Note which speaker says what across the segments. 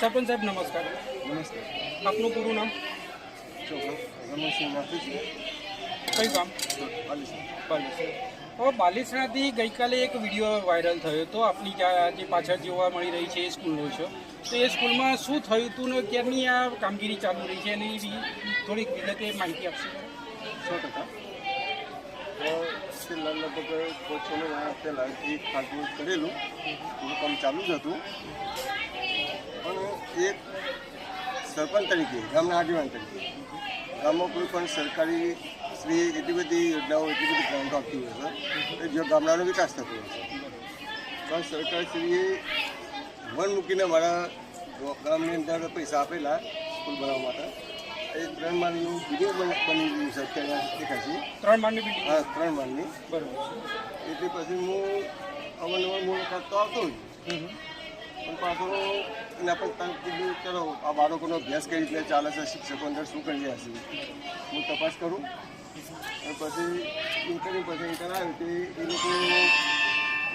Speaker 1: સરપંચ સાહેબ, નમસ્કાર.
Speaker 2: નમસ્કાર
Speaker 1: આપનું પૂરું નામ?
Speaker 2: રમણસિંહ નાથું છે
Speaker 1: કામ હવે બાલેશ્વરથી ગઈકાલે એક વીડિયો વાયરલ થયો હતો. આપની જે પાછળ જોવા મળી રહી છે એ સ્કૂલનો છે. તો એ સ્કૂલમાં શું થયું હતું ને ક્યારની આ કામગીરી ચાલુ રહી છે? એની એ થોડીક વિગતે માહિતી આપશો?
Speaker 2: સો ટકા. છેલ્લા લગભગ છ મહિના પહેલાં એક ખાતું કરેલું. કામ ચાલુ જ હતું. એક સરપંચ તરીકે ગામના આગેવાન તરીકે. ગામમાં કોઈ પણ સરકારી શ્રી એટલી બધી યોજનાઓ એટલી બધી ગ્રાન્ટો આપતી હોય છે જો ગામડાનો વિકાસ થતો હોય છે. પણ સરકારશ્રીએ મન મૂકીને મારા ગામની અંદર પૈસા આપેલા સ્કૂલ બનાવવા માટે. એ ત્રણ માળનું બિલ્ડિંગ બની ગયું છે અત્યારે દેખાય છે.
Speaker 1: ત્રણ માળની બિલ્ડિંગ
Speaker 2: હા ત્રણ માળની.
Speaker 1: બરાબર.
Speaker 2: એટલે પછી હું અવનવર મુલાકાત તો આવતો જ. પણ પાછો એના પર તરત કીધું ચલો આ બાળકોનો અભ્યાસ કઈ રીતે ચાલે છે? શિક્ષકો અંદર શું કરી રહ્યા છે? હું તપાસ કરું. અને પછી એ કર્યું પછી એ કરાવ્યું કે એ લોકો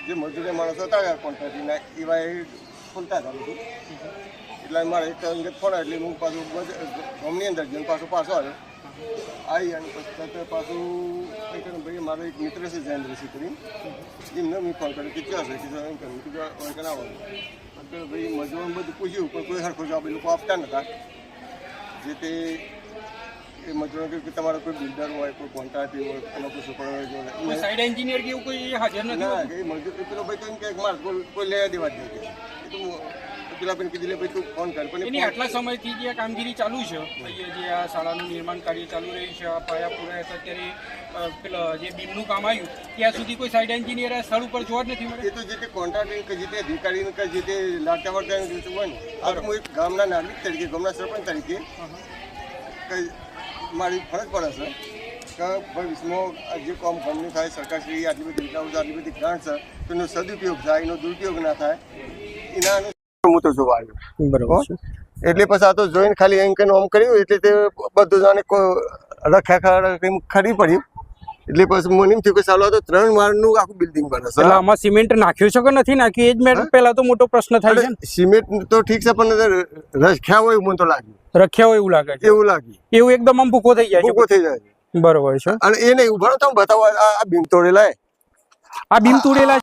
Speaker 2: જે મજૂરી માણસો હતા કોન્ટ્રાક્ટના એવા એ ખોલતા હતા બધું. એટલે મારે એક અંગે ફોન એટલે હું પાછું ગામની અંદર જઈને પાછો પાછો આવ્યો. આવી અને પછી તરત પાછું કંઈ કર્યું ભાઈ મારો એક મિત્ર છે જયેન્દ્રસિંહ કરીને એમને મેં ફોન કર્યો કે ક્યાં છે? કીધું એમ કર્યું કીધું કે આવવાનું ભાઈ મજૂરોને બધું પૂછ્યું પણ કોઈ સરખો જવાબ એ લોકો આપતા નહોતા જે તે એ મજૂરો કે તમારો કોઈ બિલ્ડર હોય કોઈ કોન્ટ્રાક્ટર હોય એનો કોઈ સુપરવાઇઝર હોય
Speaker 1: સાઈડ એન્જિનિયર કે એવું કોઈ હાજર નથી
Speaker 2: ના એ મજૂર પેલો ભાઈ તો એમ કે મારે કોઈ લેવા દેવા જ નહીં એ તો હું- તો પેલા બેન કીધું ભાઈ તું ફોન કર. પણ
Speaker 1: એની આટલા સમયથી જે કામગીરી ચાલુ છે જે આ શાળાનું નિર્માણ કાર્ય ચાલુ રહ્યું છે આ પાયા પૂરા અત્યારે પેલા જે બીમનું કામ આવ્યું ત્યાં સુધી કોઈ સાઈડ એન્જિનિયર આ સ્થળ ઉપર જોવા જ નથી
Speaker 2: એ તો જે તે કોન્ટ્રાક્ટર કે જે તે અધિકારી કે જે તે લાગતા વળતા જે હોય ને આ હું એક ગામના નાગરિક તરીકે ગામના સરપંચ તરીકે કંઈ મારી ફરજ પડે છે કે ભવિષ્યમાં જે કોમ ગામનું થાય સરકારશ્રી આટલી બધી યોજનાઓ આટલી બધી ગ્રાન્ટ છે તેનો સદુપયોગ થાય એનો દુરુપયોગ ના થાય એના હું તો જોવા આવ્યો.
Speaker 1: બરોબર
Speaker 2: એટલે પછી આ તો જોઈને ખાલી એમ કે આમ કર્યું એટલે તે બધું જાણે રખ્યા ખરા ખરી પડ્યું. એટલે પછી મને એમ થયું કે ચાલો તો ત્રણ માળનું આખું બિલ્ડિંગ બને છે.
Speaker 1: એટલે આમાં સિમેન્ટ નાખ્યું છે કે નથી નાખ્યું? એ જ મેં
Speaker 2: હા?
Speaker 1: પહેલા તો મોટો પ્રશ્ન થાય છે
Speaker 2: સિમેન્ટ તો ઠીક છે પણ રખ્યા હોય મને તો લાગ્યું
Speaker 1: રખ્યા હોય એવું લાગે છે.
Speaker 2: એવું લાગ્યું
Speaker 1: એવું એકદમ આમ ભૂકો થઈ જાય
Speaker 2: ભૂકો થઈ જાય
Speaker 1: બરોબર છે.
Speaker 2: અને એ નહીં ઊભા તો બતાવો આ આ બીમ તોડેલા
Speaker 1: આ બીમ તોડેલા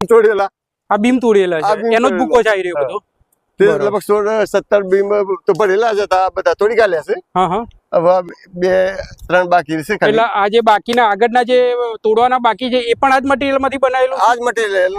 Speaker 2: તોડેલા.
Speaker 1: આ બીમ તોડેલા છે. એનો જ ભૂકો. જાય રહ્યો બધો.
Speaker 2: તે લગભગ સોળ સત્તર બીમ તો ભરેલા જ હતા આ બધા તોડી કાઢ્યા છે.
Speaker 1: હા હા.
Speaker 2: હવે બે ત્રણ બાકી છે
Speaker 1: એટલે આ જે બાકીના આગળના જે તોડવાના બાકી છે એ પણ આજ મટીરિયલમાંથી બનાવેલું
Speaker 2: આજ મટીરિયલ